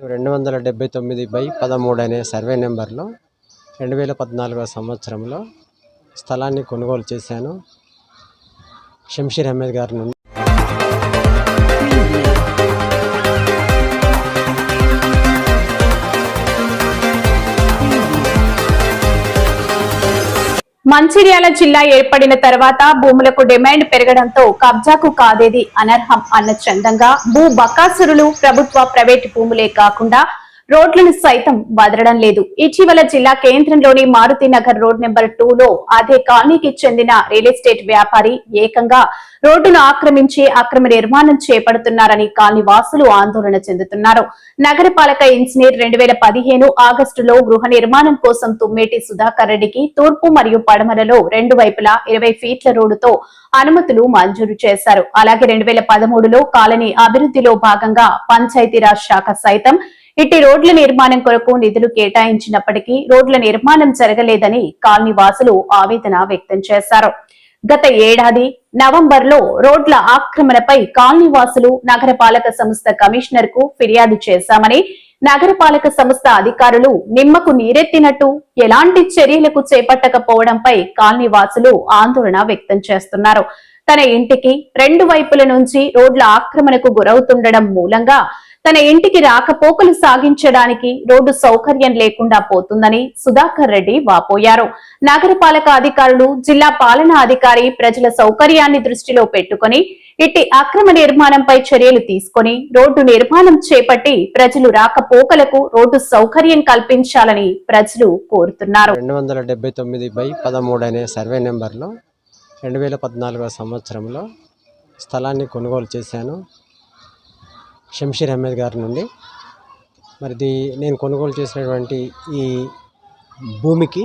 రెండు వందల డెబ్బై తొమ్మిది బై పదమూడు అనే సర్వే నెంబర్లో రెండు వేల పద్నాలుగో సంవత్సరంలో స్థలాన్ని కొనుగోలు చేశాను. షంషీర్ అహ్మద్ గారి నుండి. మంచిర్యాల జిల్లా ఏర్పడిన తర్వాత భూములకు డిమాండ్ పెరగడంతో కబ్జాకు కాదేది అనర్హం అన్న చందంగా భూ బకాసురులు ప్రభుత్వ ప్రైవేటు భూములే కాకుండా రోడ్లను సైతం వదలడం లేదు. ఇటీవల జిల్లా కేంద్రంలోని మారుతి నగర్ రోడ్ నెంబర్ టూలో అదే కాలనీకి చెందిన రియల్ ఎస్టేట్ వ్యాపారి ఏకంగా రోడ్డును ఆక్రమించి అక్రమ నిర్మాణం చేపడుతున్నారని కాలనీ వాసులు ఆందోళన చెందుతున్నారు. నగరపాలక ఇంజనీర్ రెండు వేల పదిహేను ఆగస్టులో గృహ నిర్మాణం కోసం తుమ్మేటి సుధాకర్ రెడ్డికి తూర్పు మరియు పడమరలో రెండు వైపులా ఇరవై ఫీట్ల రోడ్డుతో అనుమతులు మంజూరు చేశారు. అలాగే రెండు వేల పదమూడులో కాలనీ అభివృద్ధిలో భాగంగా పంచాయతీరాజ్ శాఖ సైతం ఇట్టి రోడ్ల నిర్మాణం కొరకు నిధులు కేటాయించినప్పటికీ రోడ్ల నిర్మాణం జరగలేదని కాలనీ వాసులు ఆవేదన వ్యక్తం చేశారు. గత ఏడాది నవంబర్లో రోడ్ల ఆక్రమణపై కాలనీవాసులు నగరపాలక సంస్థ కమిషనర్కు ఫిర్యాదు చేశామని నగరపాలక సంస్థ అధికారులు నిమ్మకు నీరెత్తినట్టు ఎలాంటి చర్యలకు చేపట్టకపోవడంపై కాలనీవాసులు ఆందోళన వ్యక్తం చేస్తున్నారు. తన ఇంటికి రెండు వైపుల నుంచి రోడ్ల ఆక్రమణకు గురవుతుండడం మూలంగా తన ఇంటికి రాకపోకలు సాగించడానికి రోడ్డు సౌకర్యం లేకుండా పోతుందని సుధాకర్ రెడ్డి వాపోయారు. నగరపాలక అధికారులు జిల్లా పాలనా అధికారి ప్రజల సౌకర్యాన్ని దృష్టిలో పెట్టుకుని ఇట్టి అక్రమ నిర్మాణంపై చర్యలు తీసుకొని రోడ్డు నిర్మాణం చేపట్టి ప్రజలు రాకపోకలకు రోడ్డు సౌకర్యం కల్పించాలని ప్రజలు కోరుతున్నారు. రెండు వందల డెబ్బై తొమ్మిది బై పదమూడు అనే సర్వే నెంబర్లో రెండు వేల పద్నాలుగో సంవత్సరంలో స్థలాన్ని కొనుగోలు చేశాను. షంషీర్ అహ్మద్ గారి నుండి. మరి నేను కొనుగోలు చేసినటువంటి ఈ భూమికి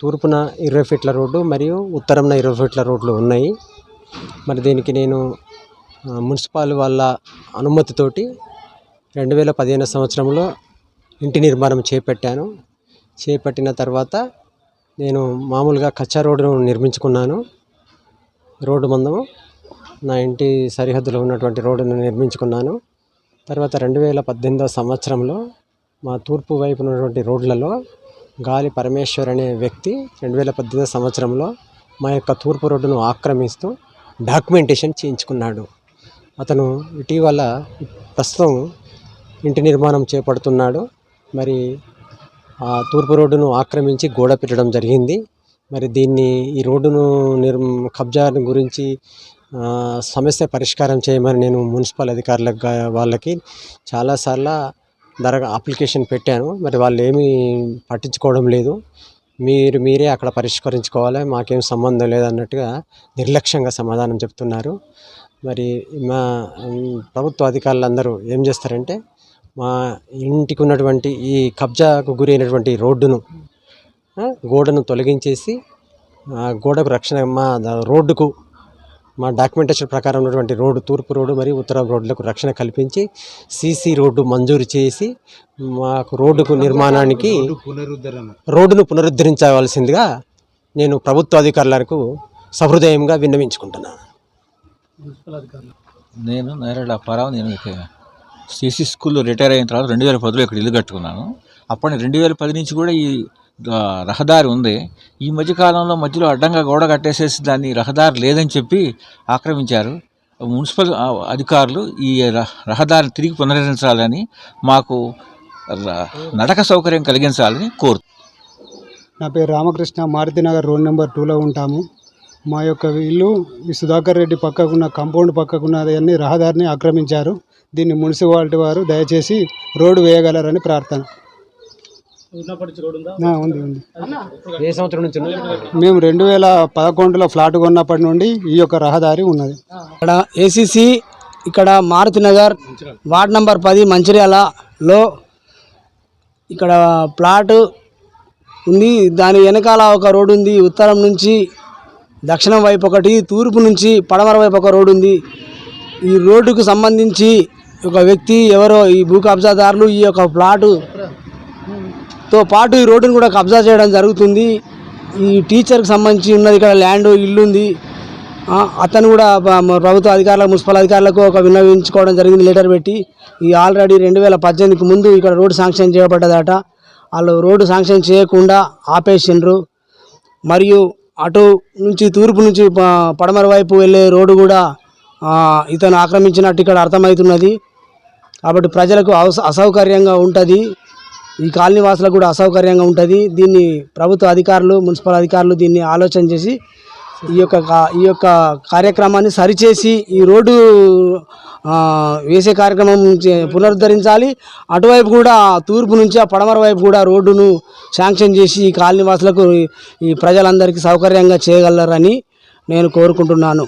తూర్పున ఇరవై ఫీట్ల రోడ్డు మరియు ఉత్తరంన ఇరవై ఫీట్ల రోడ్లు ఉన్నాయి. మరి దీనికి నేను మున్సిపాల్ వాళ్ళ అనుమతితోటి రెండు వేల పదిహేను సంవత్సరంలో ఇంటి నిర్మాణం చేపట్టాను. చేపట్టిన తర్వాత నేను మామూలుగా కచ్చా రోడ్డును నిర్మించుకున్నాను. రోడ్డు మందము నా ఇంటి సరిహద్దులో ఉన్నటువంటి రోడ్డును నిర్మించుకున్నాను. తర్వాత రెండు వేల పద్దెనిమిదవ సంవత్సరంలో మా తూర్పు వైపు ఉన్నటువంటి రోడ్లలో గాలి పరమేశ్వర్ అనే వ్యక్తి రెండు వేల పద్దెనిమిదవ సంవత్సరంలో మా యొక్క తూర్పు రోడ్డును ఆక్రమిస్తూ డాక్యుమెంటేషన్ చేయించుకున్నాడు. అతను ఇటీవల ప్రస్తుతం ఇంటి నిర్మాణం చేపడుతున్నాడు. మరి ఆ తూర్పు రోడ్డును ఆక్రమించి గోడ పెట్టడం జరిగింది. మరి దీన్ని ఈ రోడ్డును నిర్ కబ్జా గురించి సమస్య పరిష్కారం చేయమని నేను మున్సిపల్ అధికారులకు వాళ్ళకి చాలాసార్లు దర అప్లికేషన్ పెట్టాను. మరి వాళ్ళు ఏమీ పట్టించుకోవడం లేదు. మీరు మీరే అక్కడ పరిష్కరించుకోవాలి. మాకేం సంబంధం లేదన్నట్టుగా నిర్లక్ష్యంగా సమాధానం చెప్తున్నారు. మరి మా ప్రభుత్వ అధికారులు అందరూ ఏం చేస్తారంటే మా ఇంటికి ఉన్నటువంటి ఈ కబ్జాకు గురైనటువంటి రోడ్డును గోడను తొలగించేసి గోడకు రక్షణ మా రోడ్డుకు మా డాక్యుమెంటేషన్ ప్రకారం ఉన్నటువంటి రోడ్డు తూర్పు రోడ్డు మరియు ఉత్తర రోడ్లకు రక్షణ కల్పించి సీసీ రోడ్డు మంజూరు చేసి మాకు రోడ్డుకు నిర్మాణానికి రోడ్డును పునరుద్ధరించవలసిందిగా నేను ప్రభుత్వ అధికారులకు సహృదయంగా విన్నవించుకుంటున్నాను నేను నేరేళ్ళ అప్పారావు నేను సిసి స్కూల్లో రిటైర్ అయిన తర్వాత రెండు వేల పదిలో ఇక్కడ ఇల్లు కట్టుకున్నాను. అప్పటి రెండు వేల పది నుంచి కూడా ఈ రహదారి ఉంది. ఈ మధ్యకాలంలో మధ్యలో అడ్డంగా గోడ కట్టేసేసి దాన్ని రహదారి లేదని చెప్పి ఆక్రమించారు. మున్సిపల్ అధికారులు ఈ రహదారిని తిరిగి పునరుద్ధరించాలని మాకు నడక సౌకర్యం కలిగించాలని కోరు నా పేరు రామకృష్ణ. మారుతినగర్ రోడ్ నెంబర్ టూలో ఉంటాము. మా యొక్క ఇల్లు ఈ సుధాకర్ రెడ్డి పక్కకున్న కాంపౌండ్ పక్కకున్న అన్ని రహదారిని ఆక్రమించారు. దీన్ని మున్సిపాలిటీ వారు దయచేసి రోడ్డు వేయగలరని ప్రార్థన. ఉంది? ఉంది ఏ సంవత్సరం నుంచి మేము రెండు వేల పదకొండులో ఫ్లాట్ కొన్నప్పటి నుండి ఈ యొక్క రహదారి ఉన్నది. ఇక్కడ ఏసీసీ ఇక్కడ మారుతి నగర్ వార్డ్ నంబర్ పది మంచిర్యాలలో ఇక్కడ ప్లాట్ ఉంది. దాని వెనకాల ఒక రోడ్డు ఉంది. ఉత్తరం నుంచి దక్షిణం వైపు ఒకటి తూర్పు నుంచి పడమర వైపు ఒక రోడ్డు ఉంది. ఈ రోడ్డుకు సంబంధించి ఒక వ్యక్తి ఎవరో ఈ భూ కబ్జాదారులు ఈ యొక్క ప్లాటు తో పాటు ఈ రోడ్డును కూడా కబ్జా చేయడం జరుగుతుంది. ఈ టీచర్కి సంబంధించి ఉన్నది ఇక్కడ ల్యాండ్ ఇల్లు ఉంది అతను కూడా ప్రభుత్వ అధికారులకు మున్సిపల్ అధికారులకు ఒక విన్నవించుకోవడం జరిగింది లెటర్ పెట్టి. ఈ ఆల్రెడీ రెండు వేల పద్దెనిమిదికి ముందు ఇక్కడ రోడ్డు శాంక్షన్ చేయబడ్డదట. వాళ్ళు రోడ్డు శాంక్షన్ చేయకుండా ఆపేసిండ్రు. మరియు అటు నుంచి తూర్పు నుంచి పడమర వైపు వెళ్ళే రోడ్డు కూడా ఇతను ఆక్రమించినట్టు ఇక్కడ అర్థమవుతున్నది. కాబట్టి ప్రజలకు అసౌకర్యంగా ఉంటుంది. ఈ కాలనీ వాసులకు కూడా అసౌకర్యంగా ఉంటుంది. దీన్ని ప్రభుత్వ అధికారులు మున్సిపల్ అధికారులు దీన్ని ఆలోచన చేసి ఈ యొక్క కా- ఈ యొక్క కార్యక్రమాన్ని సరిచేసి ఈ రోడ్డు వేసే కార్యక్రమం చే- పునరుద్ధరించాలి. అటువైపు కూడా తూర్పు నుంచి ఆ పడమర వైపు కూడా రోడ్డును శాంక్షన్ చేసి ఈ కాలనీ వాసులకు ఈ ప్రజలందరికీ సౌకర్యంగా చేయగలరని నేను కోరుకుంటున్నాను.